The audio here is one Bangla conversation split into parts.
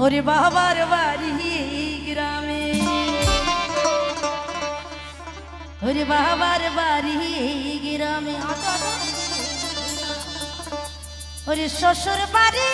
ওরে বাবার বাড়ি গ্রামে ওরে বাবার বাড়ি গ্রামে ওরে শ্বশুর বাড়ি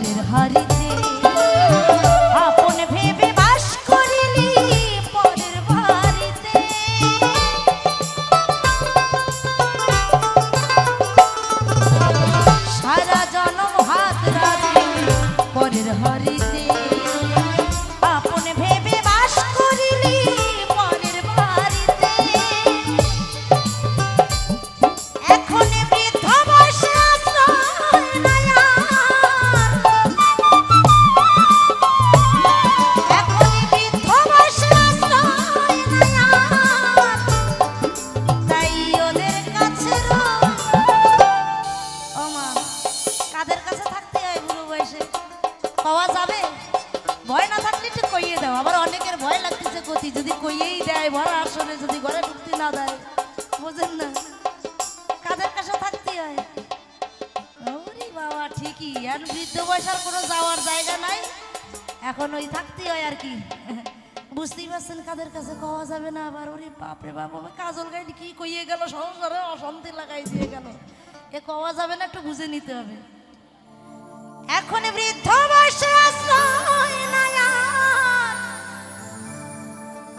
স্বর্ণের হারি ঘরে ঢুকতে না দেয়। বোঝেন না? কাজের কাছে থাকতে হয়? বাবা, ঠিকই। আর বৃদ্ধ বয়সার কোনো যাওয়ার জায়গা নাই। এখন ওই থাকতে হয় আর কি। বুঝতেই পারছেন কাদের কাছে খাওয়া যাবে না আবার। ওরে বাপরে বাপ কাজল গাইনি কি কইয়ে গেল, সংসারে অশান্তি লাগাই দিয়ে গেল। এ কওয়া যাবে না, একটু বুঝে নিতে হবে। এখন বৃদ্ধ বয়সে আশ্রয়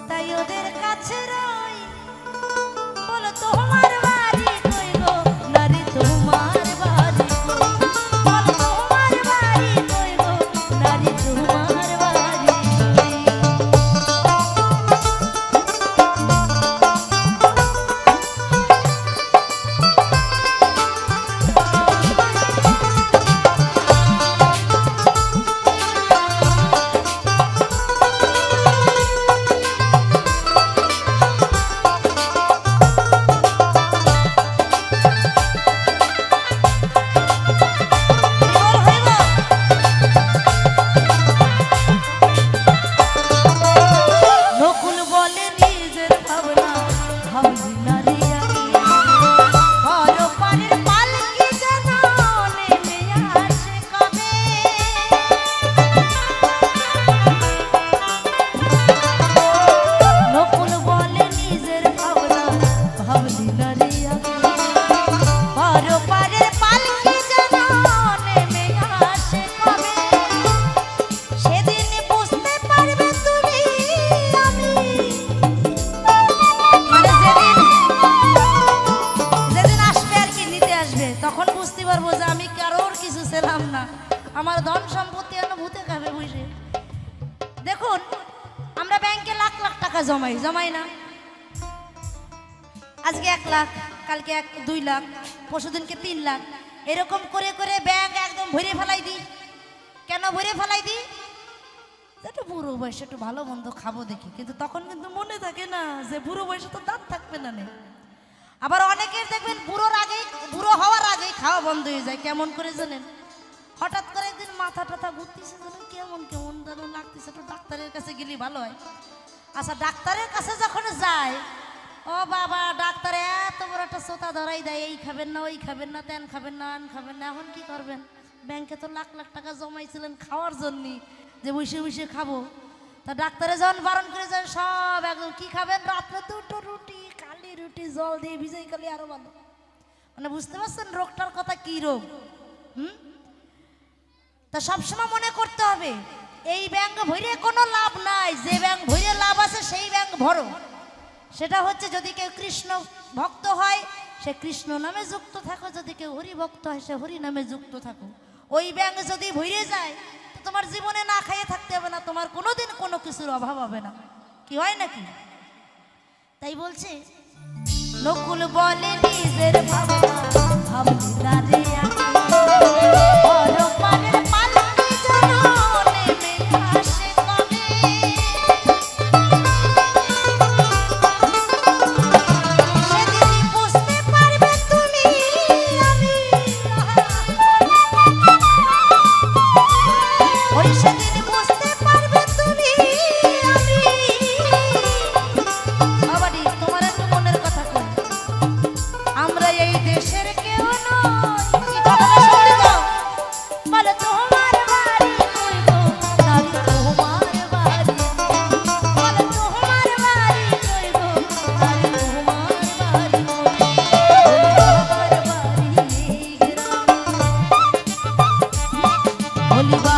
তাই ওদের কাছে তোমার আমার ধন সম্পত্তি এনে ভূতে খাবে বুঝে দেখুন, আমরা ব্যাংকে লাখ লাখ টাকা জমাই জমাই না। আজকে এক লাখ, কালকে এক, দুই লাখ পরশুদিনকে তিন লাখ। এরকম করে করে ব্যাংক একদম ভরে ফেলাই দিই। কেন ভরে ফেলাই দিই? একটু বুড়ো বয়সে একটু ভালো মন্দ খাব দেখি, কিন্তু তখন কিন্তু মনে থাকে না যে বুড়ো বয়সে তো দাঁত থাকবে না নেই আবার অনেকের দেখবেন বুড়োর আগেই, বুড়ো হওয়ার আগেই খাওয়া বন্ধ হয়ে যায়, কেমন করে জানেন? হঠাৎ করে একদিন মাথা টাথা ঘুরতেছে যেন কেমন কেমন যেন লাগতেছে। একটু ডাক্তারের কাছে গেলে ভালো হয়। আচ্ছা ডাক্তারের কাছে যখন যায়, ও বাবা, ডাক্তার এত বড় একটা সোতা ধরাই দেয়, এই খাবেন না, ওই খাবেন না, তেন খাবেন না, আন খাবেন না, এখন কি করবেন? ব্যাংকে তো লাখ লাখ টাকা জমাইছিলেন খাওয়ার জন্য, যে বসে বসে খাব। তা ডাক্তারে যখন বারণ করে যায়, সব একদম কি খাবেন? রাত্রে দুটো রুটি, কালি রুটি, জল দিয়ে ভিজাই কালি আরও ভালো। মানে বুঝতে পারছেন রোগটার কথা কি রোগ? হুম? তা সবসময় মনে করতে হবে, এই ব্যাংক ভরে কোনো লাভ নাই, যে ব্যাংক ভরে লাভ আছে সেই ব্যাংক ভরো। সেটা হচ্ছে যদি কেউ কৃষ্ণ ভক্ত হয়, সে কৃষ্ণ নামে যুক্ত থাকো, যদি কেউ হরি ভক্ত হয়, সে হরি নামে যুক্ত থাকো। ওই ব্যাংক যদি ভরে যায়, তো তোমার জীবনে না খাইয়ে থাকতে হবে না, তোমার কোনোদিন কোনো কিছুর অভাব হবে না। কি হয় নাকি? তাই বলছে, নকুল বলে নিজের ভাবনা Oliva